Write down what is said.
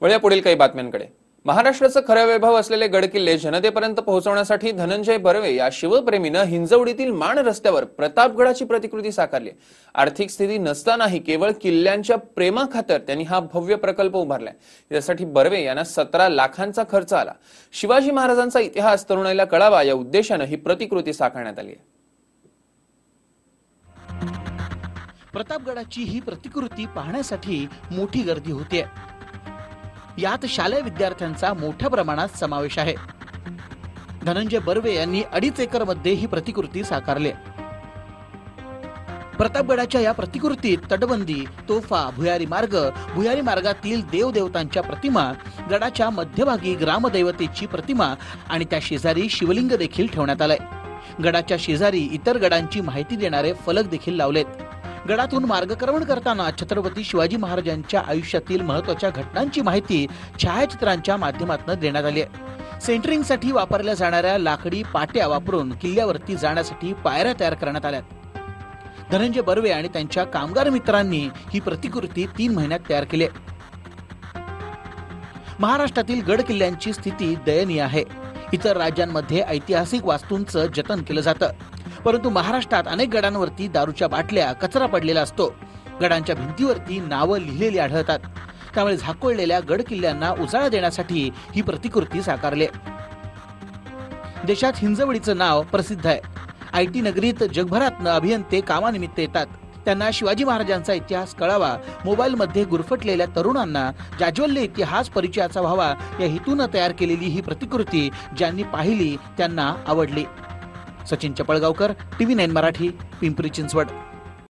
वळ्या पुढील काही बातम्यांकडे. महाराष्ट्राचं खरं वैभव असलेले गडकिल्ले जनतेपर्यंत पोहोचवण्यासाठी धनंजय बर्वे या शिवप्रेमीनं हिंजवडीतील माण रस्त्यावर प्रतापगडाची प्रतिकृती साकारली. आर्थिक स्थिती नसतानाही केवळ किल्ल्यांच्या प्रेमाखातर त्यांनी हा भव्य प्रकल्प उभारलाय. यासाठी बर्वे यांना सतरा लाखांचा खर्च आला. शिवाजी महाराजांचा इतिहास तरुणाईला कळावा या उद्देशानं ही प्रतिकृती साकारण्यात आली आहे. प्रतापगडाची ही प्रतिकृती पाहण्यासाठी मोठी गर्दी होती यात शालेय विद्यार्थ्यांचा मोठ्या प्रमाणात समावेश आहे. धनंजय बर्वे यांनी अडीच एकरमध्ये ही प्रतिकृती साकारली प्रतापगडाच्या या प्रतिकृतीत तटबंदी तोफा भुयारी मार्ग भुयारी मार्गातील देवदेवतांच्या प्रतिमा गडाच्या मध्यभागी ग्रामदैवतेची प्रतिमा आणि त्या शेजारी शिवलिंग देखील ठेवण्यात आलंय. गडाच्या शेजारी इतर गडांची माहिती देणारे फलक देखील लावलेत. गडातून मार्गक्रमण करताना छत्रपती शिवाजी महाराजांच्या आयुष्यातील महत्त्वाच्या घटनांची माहिती छायाचित्रांच्या माध्यमातून देण्यात आली आहे. सेंटरिंगसाठी वापरल्या जाणाऱ्या लाकडी पाट्या वापरून किल्ल्यावरती जाण्यासाठी पायऱ्या तयार करण्यात आल्यात धनंजय बर्वे आणि त्यांच्या कामगार मित्रांनी ही प्रतिकृती तीन महिन्यात तयार केली महाराष्ट्रातील गड किल्ल्यांची स्थिती दयनीय आहे. इतर राज्यांमध्ये ऐतिहासिक वास्तूंचं जतन केलं जातं. परंतु महाराष्ट्रात अनेक गडांवरती दारूच्या बाटल्या कचरा पडलेला असतो. गडांच्या भिंतीवरती नावं लिहिलेली आढळतात. त्यामुळे झाकोळलेल्या गड किल्ल्यांना उजाळा देण्यासाठी ही प्रतिकृती साकारली. देशात हिंजवडीचं नाव प्रसिद्ध आहे. आय टी नगरीत जगभरातनं अभियंते कामानिमित्त येतात. त्यांना शिवाजी महाराजांचा इतिहास कळावा मोबाईलमध्ये गुरफटलेल्या तरुणांना जाज्वल्य इतिहास परिचयाचा व्हावा या हेतूनं तयार केलेली ही प्रतिकृती ज्यांनी पाहिली त्यांना आवडली. Sachin Chapalgaonkar TV nine Marathi Pimpri Chinchwad.